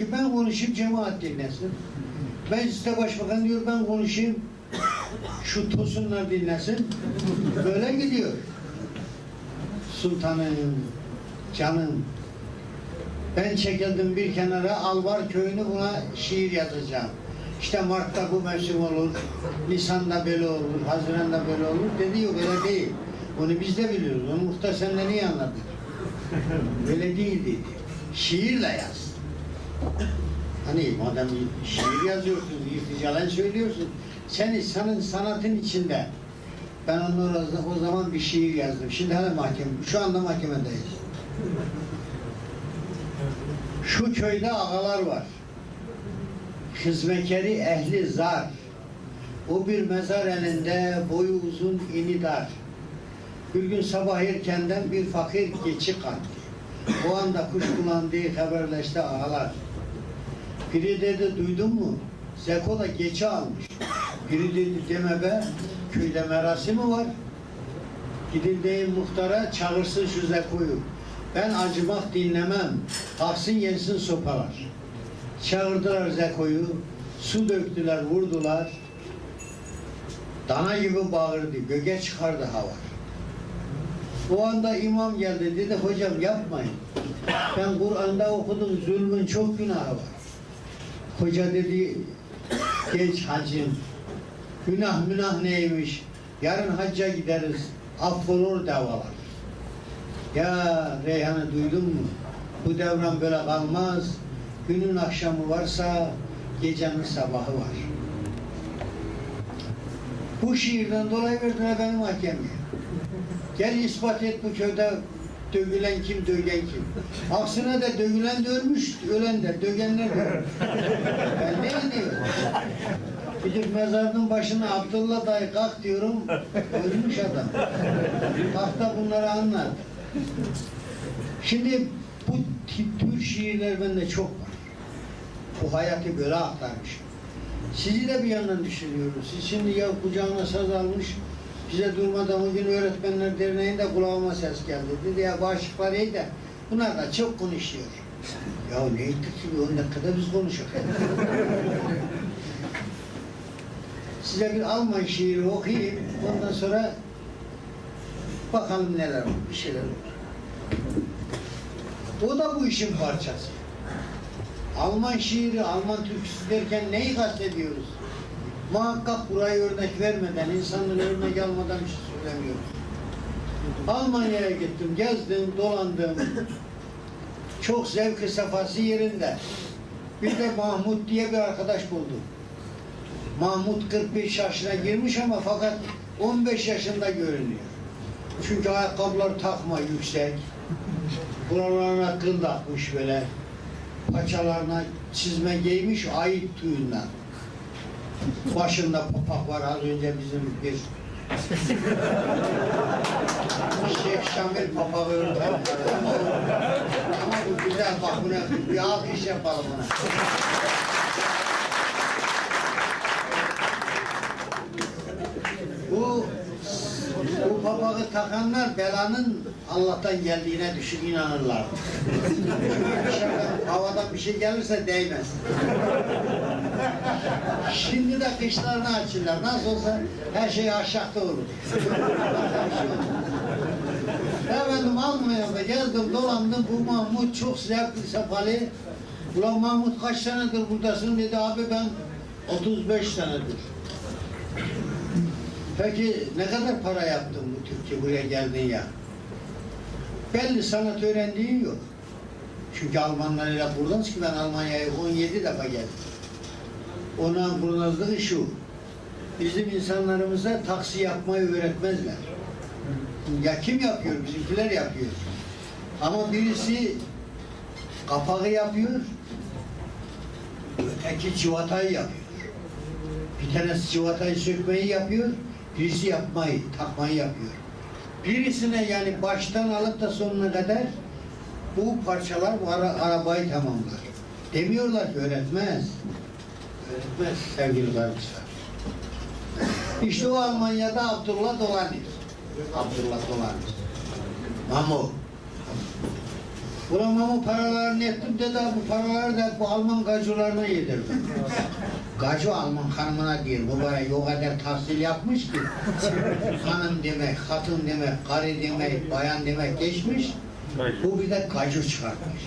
ki ben konuşayım cemaat dinlesin. Mecliste başbakan diyor ben konuşayım şu tosunlar dinlesin. Böyle gidiyor. Sultanım, canım. Ben çekildim bir kenara Alvar köyünü buna şiir yazacağım. İşte Mart'ta bu mevsim olur, Nisan'da böyle olur, Haziran'da böyle olur. Dedi yok öyle değil. Onu biz de biliyoruz. Onu muhtar senle niye anladık? Öyle değil dedi. Şiirle yaz. Hani madem şiir yazıyorsun, irticalen söylüyorsun. Sen senin sanatın içinde. Ben onu o zaman bir şiir yazdım. Şimdi hala mahkeme, şu anda mahkemedeyiz. Şu köyde ağalar var. Hizmekeri ehli zar. O bir mezar elinde boyu uzun ini dar. Bir gün sabah erkenden bir fakir geçi kalktı. O anda kuş kullandığı haberleşti ağalar. Biri dedi duydun mu? Zeko da geçi almış. Biri dedi deme be köyde merasimi var. Gidin deyin muhtara çağırsın şu Zeko'yu. Ben acımak dinlemem. Kalksın yensin sopalar. Çağırdılar Zeko'yu. Su döktüler, vurdular. Dana gibi bağırdı. Göge çıkardı hava. O anda imam geldi. Dedi hocam yapmayın. Ben Kur'an'da okudum. Zulmün çok günahı var. Hoca dedi genç hacım günah münah neymiş? Yarın hacca gideriz affolur davalar ya Reyhan'ı duydun mu? Bu devran böyle kalmaz. Günün akşamı varsa gecenin sabahı var. Bu şiirden dolayı verdiler beni mahkemeye gel ispat et bu köyde dövülen kim, dögen kim? Aksine de dövülen de ölmüş, ölen de, dögenler de. Ben ne diyorum? Gidip mezarının başına Abdullah dayı kalk diyorum, ölmüş adam. Kalk da bunları anlat. Şimdi bu tür şiirler bende çok var. Bu hayatı böyle aktarmış. Sizi de bir yandan düşünüyoruz. Siz şimdi ya kucağına saz almış, bize durmadan bugün Öğretmenler Derneği'nde kulağıma ses geldi. Dedi ya bu aşıklar iyi de bunlar da çok konuşuyor. Ya ne ettik ki 10 dakikada biz konuşuyoruz. Size bir Alman şiiri okuyayım. Ondan sonra bakalım neler olur, bir şeyler olur. O da bu işin parçası. Alman şiiri, Alman türküsü derken neyi kastediyoruz? Muhakkak burayı örnek vermeden, insanları örnek almadan bir şey söylemiyoruz. Almanya'ya gittim, gezdim, dolandım. Çok zevk-i safhası yerinde. Bir de Mahmut diye bir arkadaş buldum. Mahmut 45 yaşına girmiş ama fakat 15 yaşında görünüyor. Çünkü ayakkabılar takma yüksek. Buralarına kıl takmış böyle. Paçalarına çizme giymiş ait tüyünden. Başında papak var az önce bizim bir Şeyh Şamil papağı öldü. Ama bu güzel bak buna bir alkış yapalım buna. Bu bu papağı takanlar belanın Allah'tan geldiğine düşün inanırlar. Havadan bir şey gelirse değmez. Şimdi de kışlarını açırlar. Nasıl olsa her şey aşağıda olur. Efendim Almanya'da gezdim dolandım. Bu Mahmut çok zevkli sefalı. Ulan Mahmut kaç senedir buradasın dedi abi ben 35 senedir. Peki ne kadar para yaptın bu Türkiye buraya geldin ya? Belli sanat öğrendiğin yok. Çünkü Almanlarla buradan ki ben Almanya'ya 17 defa geldim. Ona kurnazlığı şu. Bizim insanlarımıza taksi yapmayı öğretmezler. Ya kim yapıyor? Bizimkiler yapıyor. Ama birisi kapağı yapıyor, öteki civatayı yapıyor. Bir tanesi civatayı sökmeyi yapıyor, birisi yapmayı, takmayı yapıyor. Birisine yani baştan alıp da sonuna kadar bu parçalar bu ara, arabayı tamamlar. Demiyorlar ki öğretmez. Öğretmez sevgili kardeşler. İşte o Almanya'da Abdullah Dolanır. Abdullah Dolanır. Mamo. Ulan ama paralarını ettim dedi bu paraları da bu Alman gacılarına yedirdim. Gacı Alman hanımına değil, bu bana o kadar tahsil yapmış ki hanım demek, hatun demek, karı demek, bayan demek geçmiş. Bu bir de gacı çıkartmış.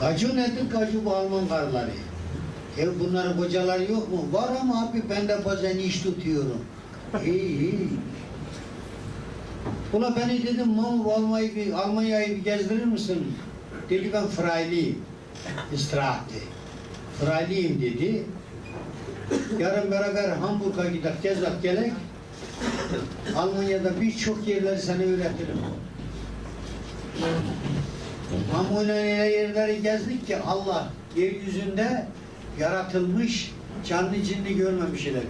Gacı nedir? Gacı bu Alman karıları. E bunların kocaları yok mu? Var ama abi ben de bazen iş tutuyorum. İyi iyi. Ula beni dedim Mamur Almanya'yı bir, Almanya'yı bir gezdirir misin? Dedi ben Freiliyim. İstirahatte. Freiliyim dedi. Yarın beraber Hamburg'a gidelim, gezek gelek. Almanya'da birçok yerleri sana öğretirim. Almanya yerleri gezdik ki Allah yeryüzünde yaratılmış canlı cinli görmemiş öyle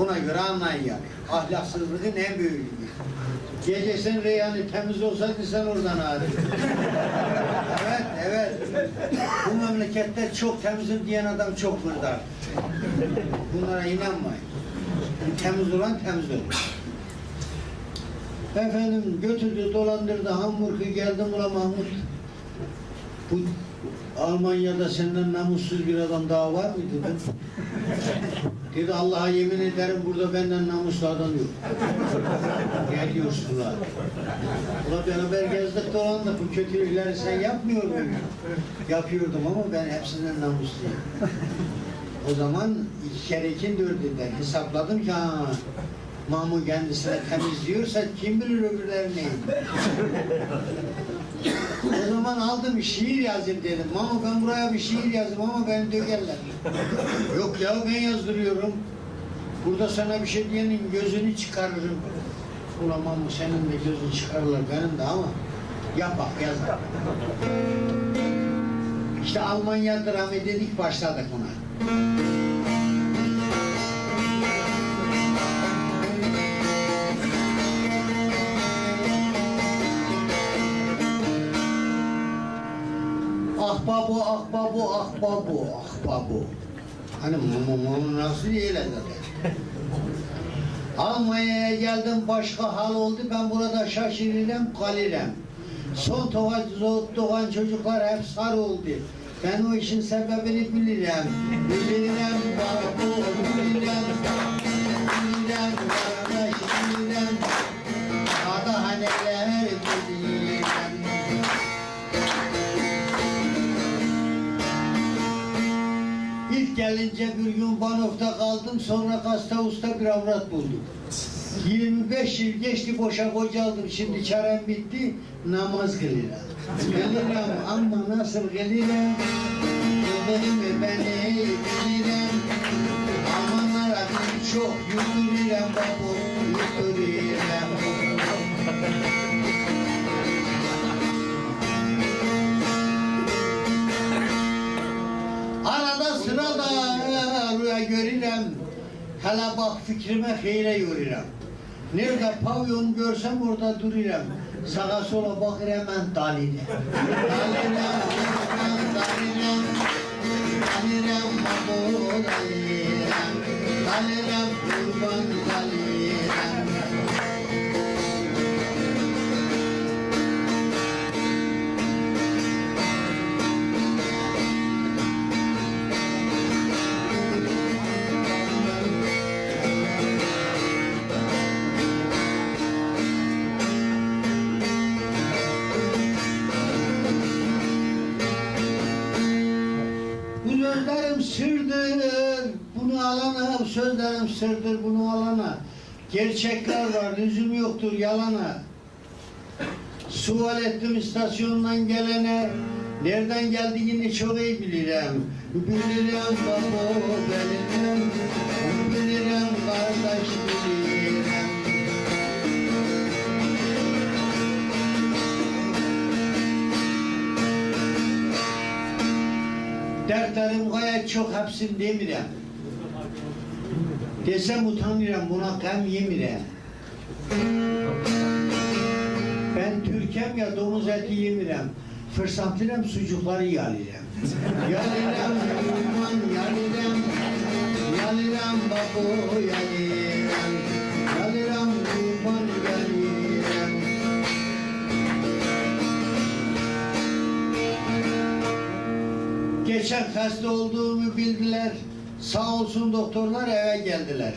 Ona göre anlayın yani. Ahlaksızlığın en büyüğü. Gece sen reyhanı temiz olsaydı sen oradan ağrı. evet, evet. Bu memlekette çok temizim diyen adam çok mırdar. Bunlara inanmayın. Temiz olan temiz olur. Efendim götürdü, dolandırdı, Hamburg'a geldim ulan Mahmut. Bu Almanya'da senden namussuz bir adam daha var mı dedim. Dedi Allah'a yemin ederim burada benden namuslu adam yok. ne diyorsun lan? Ulan beraber gezdik dolandık bu kötülükleri sen yapmıyor muydun? Yapıyordum ama ben hepsinden namusluyum. O zaman iki kere iki dördünden hesapladım ki ha, Mahmut kendisine temiz diyorsa kim bilir öbürleri neydi. o zaman aldım şiir yazayım dedim. Mama ben buraya bir şiir yazdım ama beni dökerler. Yok ya ben yazdırıyorum. Burada sana bir şey diyenin gözünü çıkarırım. Ulan Mama senin de gözün çıkarırlar benim de ama yap bak yaz. İşte Almanya dramı dedik başladık buna. Ahbabu, ahbabu, ahbabu. Hani mumu nasıl zaten. Almanya'ya geldim başka hal oldu ben burada şaşırırım kalırım. Son doğan, çocuklar hep sarı oldu. Ben o işin sebebini bilirim. Bilirim babu, bilirim. Bilirim kardeş, bilirim. Adahaneler gelince bir gün Banof'ta kaldım, sonra Kasta Usta bir avrat buldum. 25 yıl geçti boşa kocaldım, şimdi çarem bitti, namaz kılıram. Kılıram ama nasıl kılıram? Kılığımı beni bilirim. Amanlara bir çok yürürüm babu, yürürüm. Rüya görürüm. Hele bak fikrime heyre yoruram. Nerede pavyon görsem orada dururam. Sağa sola bakır hemen dalile. Dalilem, dalilem, dalilem. Dalilem, babo, dalilem. Dalilem, kurban, dalilem. Bunu alana, bu sözlerim sırdır, bunu alana. Gerçekler var, lüzum yoktur yalana. Sual ettim istasyondan gelene, nereden geldiğini çok iyi bilirim. Bilirim baba, bilirim, bilirim kardeş, bilirim. Dertlerim gayet çok hepsini demirəm. Desem utanıram buna gem yemirem. Ben Türkem ya domuz eti yemirem. Fırsatlıram sucukları yalirem. yalirem aman yalirem. Yalirem bako yalirem. Yalirem aman yalirem. Geçen hasta olduğumu bildiler. Sağ olsun doktorlar eve geldiler.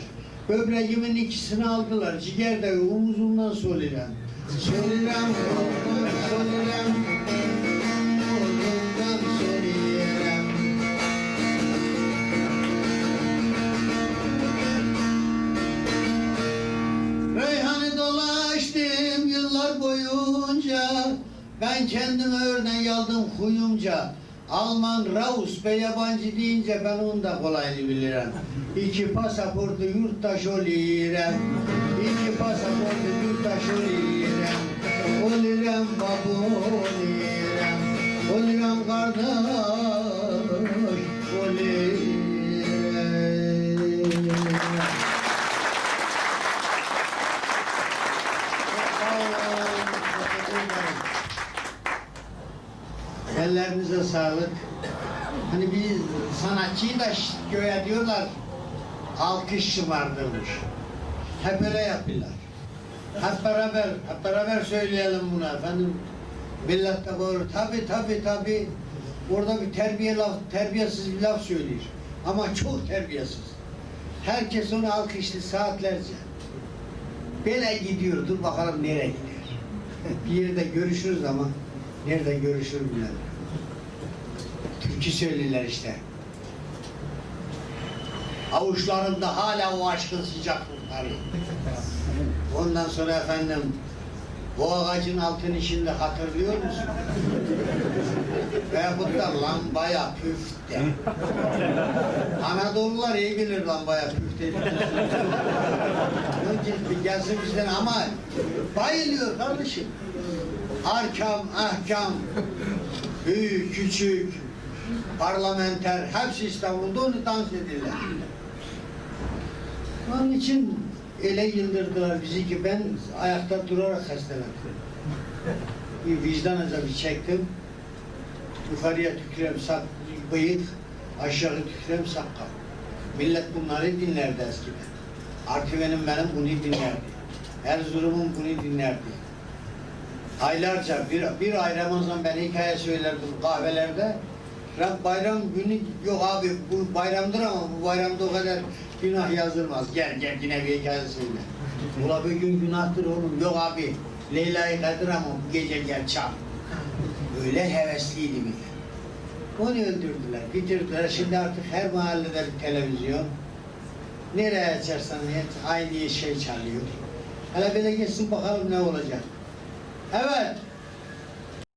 Böbreğimin ikisini aldılar. Ciğer de omuzumdan. Soliren, omuzumdan soliren. Omuzumdan soliren. Reyhan'ı dolaştım yıllar boyunca Ben kendime örnek aldım huyumca Alman, Raus ve yabancı deyince ben onu da kolayını bilirim. İki pasaportu yurttaş oluyorum İki pasaportu yurttaş oluyorum Olurum babu olurum Olurum kardeş olurum Ellerinize sağlık. Hani biz sanatçıyı da göğe diyorlar alkış şımardırmış. Hep öyle yapıyorlar. Hep beraber, hep beraber söyleyelim bunu efendim. Millet de bağırır. Tabi tabi tabi. Orada bir terbiye laf, terbiyesiz bir laf söylüyor. Ama çok terbiyesiz. Herkes onu alkışlı saatlerce. Böyle gidiyor. Dur bakalım nereye gidiyor. bir yerde görüşürüz ama nerede görüşür bilen. Türkü söylüyorlar işte. Avuçlarımda hala o aşkın sıcaklıkları. Ondan sonra efendim bu ağacın altın işinde hatırlıyor musun? Veyahut da lambaya püfte. Anadolular iyi bilir lambaya püfte. Önce gelsin bizden ama bayılıyor kardeşim. Arkam, ahkam, büyük, küçük, parlamenter, hepsi İstanbul'da onu dans edirler. Onun için ele yıldırdılar bizi ki ben ayakta durarak hastalandım. Bir vicdan azabı çektim. Yukarıya tükrem sak, bıyık, aşağı tükrem sakal. Millet bunları dinlerdi eskiden. Artvin'in benim bunu dinlerdi. Erzurum'un bunu dinlerdi. Aylarca bir, bir ay Ramazan ben hikaye söylerdim kahvelerde. Rab bayram günü yok abi bu bayramdır ama bu bayramda o kadar günah yazılmaz. Gel gel yine bir hikaye söyle. Ula bir gün günahtır oğlum. Yok abi Leyla'yı Kadir ama bu gece gel çal. Öyle hevesliydi millet. Onu öldürdüler, bitirdiler. Şimdi artık her mahallede bir televizyon. Nereye açarsan aynı şey çalıyor. Hele böyle geçsin bakalım ne olacak. Evet.